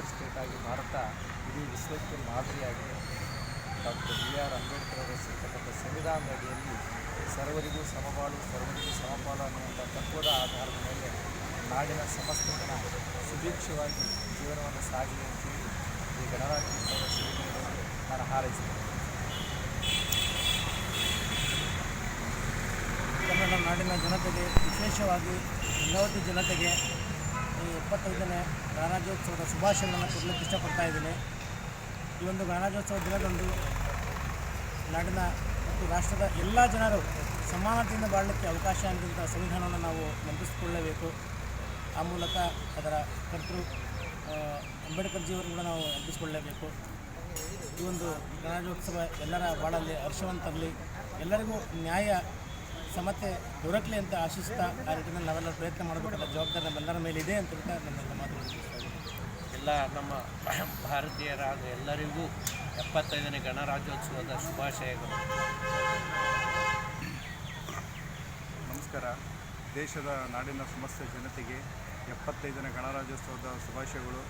Secular state ಆಗಿ ಭಾರತ ಇಡೀ ವಿಶ್ವಕ್ಕೆ ಮಾದರಿಯಾಗಿದೆ. ಡಾಕ್ಟರ್ ಬಿ ಆರ್ ಅಂಬೇಡ್ಕರ್ ಅವರು ರಚಿಸಿರ್ತಕ್ಕಂಥ ಸಂವಿಧಾನದ ಅಡಿಯಲ್ಲಿ ಸರ್ವರಿಗೂ ಸಮಬಾಳು, ಸರ್ವರಿಗೂ ಸಮಪಾಲು ಅನ್ನುವಂಥ ತತ್ವದ ಆಧಾರದ ಮೇಲೆ ನಾಡಿನ ಸಮಸ್ತ ಜನ ಸುಭಿಕ್ಷವಾಗಿ ಜೀವನವನ್ನು ಸಾಗಲಿ ಅಂತೇಳಿ ಈ ಗಣರಾಜ್ಯೋತ್ಸವದ ಶುಭದಿನದಲ್ಲಿ ನಾನು ಹಾರೈಸಿದೆ ಕನ್ನಡ ನಾಡಿನ ಜನತೆಗೆ ವಿಶೇಷವಾಗಿ ಇನ್ನೊಂದು ಜನತೆಗೆ ಈ ಇಪ್ಪತ್ತೈದನೇ ಗಣರಾಜ್ಯೋತ್ಸವದ ಶುಭಾಶಯಗಳನ್ನು ಕೊಡಲಿಕ್ಕೆ ಇಷ್ಟಪಡ್ತಾ ಇದ್ದೀನಿ. ಈ ಒಂದು ಗಣರಾಜ್ಯೋತ್ಸವ ದಿನದಂದು ನಾಡಿನ ಮತ್ತು ರಾಷ್ಟ್ರದ ಎಲ್ಲ ಜನರು ಸಮಾನತೆಯಿಂದ ಬಾಳಲಿಕ್ಕೆ ಅವಕಾಶ ನೀಡಿದಂಥ ಸಂವಿಧಾನವನ್ನು ನಾವು ನೆನಪಿಸಿಕೊಳ್ಳಲೇಬೇಕು ಆ ಮೂಲಕ ಅದರ ಕರ್ತೃ ಅಂಬೇಡ್ಕರ್ ಜೀವನ ಕೂಡ ನಾವು ನೆನಪಿಸಿಕೊಳ್ಳಲೇಬೇಕು ಈ ಒಂದು ಗಣರಾಜ್ಯೋತ್ಸವ ಎಲ್ಲರ ಬಾಳಲ್ಲಿ ಹರ್ಷವನ್ನು ತರಲಿ. ಎಲ್ಲರಿಗೂ ನ್ಯಾಯ ಸಮತೆ ದೊರಕಲಿ ಅಂತ ಆಶಿಸ್ತಾ ಆ ರೀತಿಯಲ್ಲಿ ನಾವೆಲ್ಲ ಪ್ರಯತ್ನ ಮಾಡಬೇಕಾದ ಜವಾಬ್ದಾರಿ ನಮ್ಮೆಲ್ಲರ ಮೇಲೆ ಇದೆ ಅಂತ ಹೇಳ್ತಾ ನನ್ನ ಮಾತು ಎಲ್ಲ ನಮ್ಮ ಭಾರತೀಯರಾದ ಎಲ್ಲರಿಗೂ ಎಪ್ಪತ್ತೈದನೇ ಗಣರಾಜ್ಯೋತ್ಸವದ ಶುಭಾಶಯಗಳು. ನಮಸ್ಕಾರ. ದೇಶದ ನಾಡಿನ ಸಮಸ್ತ ಜನತೆಗೆ ಎಪ್ಪತ್ತೈದನೇ ಗಣರಾಜ್ಯೋತ್ಸವದ ಶುಭಾಶಯಗಳು.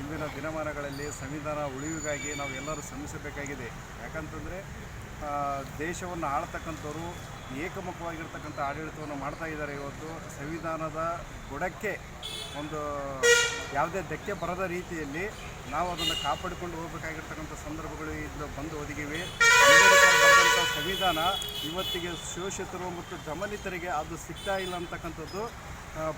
ಇಂದಿನ ದಿನಮಾನಗಳಲ್ಲಿ ಸಂವಿಧಾನ ಉಳಿವಿಗಾಗಿ ನಾವು ಎಲ್ಲರೂ ಶ್ರಮಿಸಬೇಕಾಗಿದೆ. ಯಾಕಂತಂದರೆ ದೇಶವನ್ನು ಆಳ್ತಕ್ಕಂಥವ್ರು ಏಕಮುಖವಾಗಿರ್ತಕ್ಕಂಥ ಆಡಳಿತವನ್ನು ಮಾಡ್ತಾ ಇದ್ದಾರೆ ಇವತ್ತು. ಸಂವಿಧಾನದ ಗುಡಕ್ಕೆ ಒಂದು ಯಾವುದೇ ಧಕ್ಕೆ ಬರದ ರೀತಿಯಲ್ಲಿ ನಾವು ಅದನ್ನು ಕಾಪಾಡಿಕೊಂಡು ಹೋಗಬೇಕಾಗಿರ್ತಕ್ಕಂಥ ಸಂದರ್ಭಗಳು ಇಲ್ಲಿ ಬಂದು ಒದಗಿವೆ. ಸಂವಿಧಾನ ಇವತ್ತಿಗೆ ಶೋಷಿತರು ಮತ್ತು ದಮನಿತರಿಗೆ ಅದು ಸಿಗ್ತಾ ಇಲ್ಲ ಅಂತಕ್ಕಂಥದ್ದು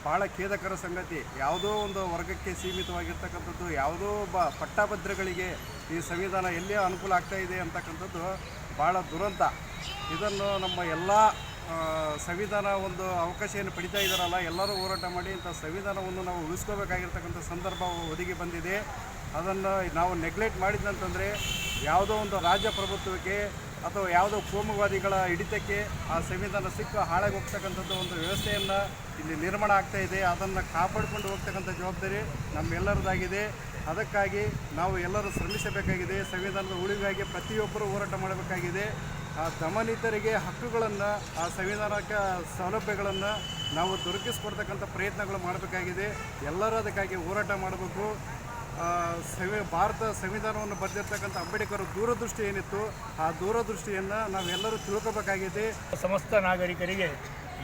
ಭಾಳ ಖೇದಕರ ಸಂಗತಿ. ಯಾವುದೋ ಒಂದು ವರ್ಗಕ್ಕೆ ಸೀಮಿತವಾಗಿರ್ತಕ್ಕಂಥದ್ದು, ಯಾವುದೋ ಒಬ್ಬ ಪಟ್ಟಭದ್ರಗಳಿಗೆ ಈ ಸಂವಿಧಾನ ಎಲ್ಲಿ ಅನುಕೂಲ ಆಗ್ತಾ ಇದೆ ಅಂತಕ್ಕಂಥದ್ದು ಭಾಳ ದುರಂತ. ಇದನ್ನು ನಮ್ಮ ಎಲ್ಲ ಸಂವಿಧಾನ ಒಂದು ಅವಕಾಶ ಏನು ಪಡಿತಾ ಇದ್ದಾರಲ್ಲ, ಎಲ್ಲರೂ ಹೋರಾಟ ಮಾಡಿ ಇಂಥ ಸಂವಿಧಾನವನ್ನು ನಾವು ಉಳಿಸ್ಕೋಬೇಕಾಗಿರ್ತಕ್ಕಂಥ ಸಂದರ್ಭ ಒದಗಿ ಬಂದಿದೆ. ಅದನ್ನು ನಾವು ನೆಗ್ಲೆಕ್ಟ್ ಮಾಡಿದ್ದಂತಂದರೆ ಯಾವುದೋ ಒಂದು ರಾಜ್ಯ ಪ್ರಭುತ್ವಕ್ಕೆ ಅಥವಾ ಯಾವುದೋ ಕೋಮುವಾದಿಗಳ ಹಿಡಿತಕ್ಕೆ ಆ ಸಂವಿಧಾನ ಸಿಕ್ಕ ಹಾಳಾಗಿ ಹೋಗ್ತಕ್ಕಂಥದ್ದು ಒಂದು ವ್ಯವಸ್ಥೆಯನ್ನು ಇಲ್ಲಿ ನಿರ್ಮಾಣ ಆಗ್ತಾ ಇದೆ. ಅದನ್ನು ಕಾಪಾಡಿಕೊಂಡು ಹೋಗ್ತಕ್ಕಂಥ ಜವಾಬ್ದಾರಿ ನಮ್ಮೆಲ್ಲರದಾಗಿದೆ. ಅದಕ್ಕಾಗಿ ನಾವು ಎಲ್ಲರೂ ಶ್ರಮಿಸಬೇಕಾಗಿದೆ. ಸಂವಿಧಾನದ ಉಳಿಗಾಗಿ ಪ್ರತಿಯೊಬ್ಬರೂ ಹೋರಾಟ ಮಾಡಬೇಕಾಗಿದೆ. ಆ ದಮನಿತರಿಗೆ ಹಕ್ಕುಗಳನ್ನು, ಆ ಸಂವಿಧಾನಕ್ಕೆ ಸೌಲಭ್ಯಗಳನ್ನು ನಾವು ದೊರಕಿಸ್ಕೊಡ್ತಕ್ಕಂಥ ಪ್ರಯತ್ನಗಳು ಮಾಡಬೇಕಾಗಿದೆ. ಎಲ್ಲರೂ ಅದಕ್ಕಾಗಿ ಹೋರಾಟ ಮಾಡಬೇಕು. ಸಂವಿ, ಭಾರತ ಸಂವಿಧಾನವನ್ನು ಬರೆದಿರ್ತಕ್ಕಂಥ ಅಂಬೇಡ್ಕರ್ ದೂರದೃಷ್ಟಿ ಏನಿತ್ತು, ಆ ದೂರದೃಷ್ಟಿಯನ್ನು ನಾವೆಲ್ಲರೂ ತಿಳ್ಕೋಬೇಕಾಗಿದೆ. ಸಮಸ್ತ ನಾಗರಿಕರಿಗೆ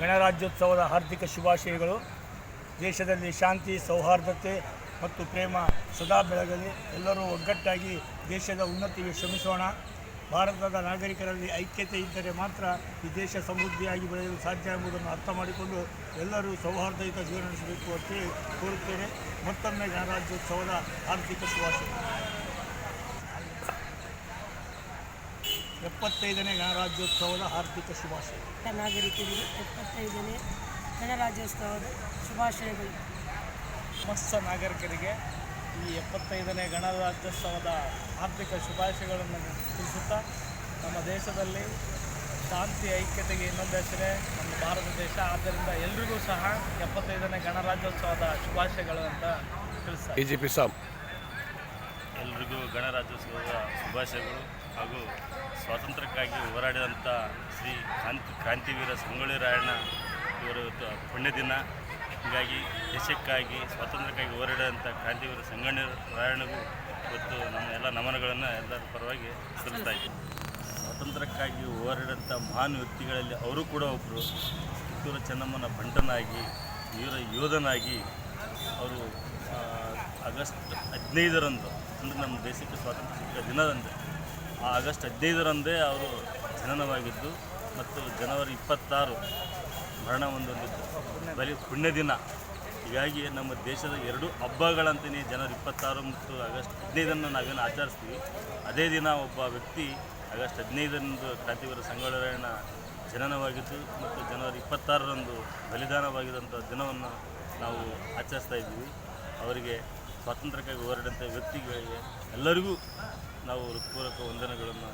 ಗಣರಾಜ್ಯೋತ್ಸವದ ಹಾರ್ದಿಕ ಶುಭಾಶಯಗಳು. ದೇಶದಲ್ಲಿ ಶಾಂತಿ, ಸೌಹಾರ್ದತೆ ಮತ್ತು ಪ್ರೇಮ ಸದಾ ಬೆಳಗಲಿ. ಎಲ್ಲರೂ ಒಗ್ಗಟ್ಟಾಗಿ ದೇಶದ ಉನ್ನತಿಗೆ ಶ್ರಮಿಸೋಣ. ಭಾರತದ ನಾಗರಿಕರಲ್ಲಿ ಐಕ್ಯತೆ ಇದ್ದರೆ ಮಾತ್ರ ಈ ದೇಶ ಸಮೃದ್ಧಿಯಾಗಿ ಬೆಳೆಯಲು ಸಾಧ್ಯ ಎಂಬುದನ್ನು ಅರ್ಥ ಮಾಡಿಕೊಂಡು ಎಲ್ಲರೂ ಸೌಹಾರ್ದಯುತ ಜೀವನ ನಡೆಸಬೇಕು ಅಂತೇಳಿ ಕೋರುತ್ತೇನೆ. ಮತ್ತೊಮ್ಮೆ ಗಣರಾಜ್ಯೋತ್ಸವದ ಆರ್ಥಿಕ ಶುಭಾಶಯ ಎಪ್ಪತ್ತೈದನೇ ಗಣರಾಜ್ಯೋತ್ಸವದ ಆರ್ಥಿಕ ಶುಭಾಶಯ ನಾಗರಿಕರಿಗೆ ಎಪ್ಪತ್ತೈದನೇ ಗಣರಾಜ್ಯೋತ್ಸವದ ಶುಭಾಶಯಗಳು. ಸಮಸ್ತ ನಾಗರಿಕರಿಗೆ ಈ ಎಪ್ಪತ್ತೈದನೇ ಗಣರಾಜ್ಯೋತ್ಸವದ ಆರ್ಥಿಕ ಶುಭಾಶಯಗಳನ್ನು ತಿಳಿಸುತ್ತಾ ನಮ್ಮ ದೇಶದಲ್ಲಿ ಶಾಂತಿ ಐಕ್ಯತೆಗೆ ಇನ್ನೊಂದು ಹೆಸರೇ ನಮ್ಮ ಭಾರತ ದೇಶ. ಆದ್ದರಿಂದ ಎಲ್ರಿಗೂ ಸಹ ಎಪ್ಪತ್ತೈದನೇ ಗಣರಾಜ್ಯೋತ್ಸವದ ಶುಭಾಶಯಗಳು ಅಂತ ತಿಳಿಸ್ತಾರೆ ಎಲ್ರಿಗೂ ಗಣರಾಜ್ಯೋತ್ಸವದ ಶುಭಾಶಯಗಳು ಹಾಗೂ ಸ್ವಾತಂತ್ರ್ಯಕ್ಕಾಗಿ ಹೋರಾಡಿದಂಥ ಶ್ರೀ ಕ್ರಾಂತಿ ಕ್ರಾಂತಿವೀರ ಸಂಗೊಳ್ಳಿ ರಾಯಣ್ಣ ಇವರ ಪುಣ್ಯ ದಿನ ಹೀಗಾಗಿ ದೇಶಕ್ಕಾಗಿ ಸ್ವಾತಂತ್ರ್ಯಕ್ಕಾಗಿ ಹೋರಾಡಿದಂಥ ಕ್ರಾಂತಿವೀರ ಸಂಗೊಳ್ಳಿ ರಾಯಣ್ಣಗೂ ಇವತ್ತು ನಮ್ಮ ಎಲ್ಲ ನಮನಗಳನ್ನು ಎಲ್ಲರ ಪರವಾಗಿ ಸಲ್ಲಿಸ್ತಾ ಸ್ವಾತಂತ್ರ್ಯಕ್ಕಾಗಿ ಹೋರಾಡಿದಂಥ ಮಹಾನ್ ವ್ಯಕ್ತಿಗಳಲ್ಲಿ ಅವರು ಕೂಡ ಒಬ್ಬರು ಕಿತ್ತೂರ ಚೆನ್ನಮ್ಮನ ಬಂಟನಾಗಿ, ವೀರ ಯೋಧನಾಗಿ ಅವರು ಆಗಸ್ಟ್ ಹದಿನೈದರಂದು, ಅಂದರೆ ನಮ್ಮ ದೇಶಕ್ಕೆ ಸ್ವಾತಂತ್ರ್ಯ ಸಿಕ್ಕ ದಿನದಂದು, ಆ ಆಗಸ್ಟ್ ಹದಿನೈದರಂದೇ ಅವರು ಜನನವಾಗಿದ್ದು ಮತ್ತು ಜನವರಿ ಇಪ್ಪತ್ತಾರು ಮರಣ ಹೊಂದಿದ್ದು ಬರೀ ಪುಣ್ಯ ದಿನ ಹೀಗಾಗಿ ನಮ್ಮ ದೇಶದ ಎರಡು ಹಬ್ಬಗಳಂತಲೇ ಜನವರಿ ಇಪ್ಪತ್ತಾರು ಮತ್ತು ಆಗಸ್ಟ್ ಹದಿನೈದನ್ನು ನಾವೇನು ಆಚರಿಸ್ತೀವಿ. ಅದೇ ದಿನ ಒಬ್ಬ ವ್ಯಕ್ತಿ ಆಗಸ್ಟ್ ಹದಿನೈದರಂದು ಕ್ರಾಂತಿವೀರ ಸಂಗೊಳ್ಳರಾಯಣ ಜನನವಾಗಿದ್ದು ಮತ್ತು ಜನವರಿ ಇಪ್ಪತ್ತಾರರಂದು ಬಲಿದಾನವಾಗಿದ್ದಂಥ ದಿನವನ್ನು ನಾವು ಆಚರಿಸ್ತಾ ಇದ್ದೀವಿ. ಅವರಿಗೆ ಸ್ವಾತಂತ್ರ್ಯಕ್ಕಾಗಿ ಹೋರಾಡಿದಂಥ ವ್ಯಕ್ತಿಗಳಿಗೆ ಎಲ್ಲರಿಗೂ ನಾವು ಹೃತ್ಪೂರ್ವಕ ವಂದನೆಗಳನ್ನು.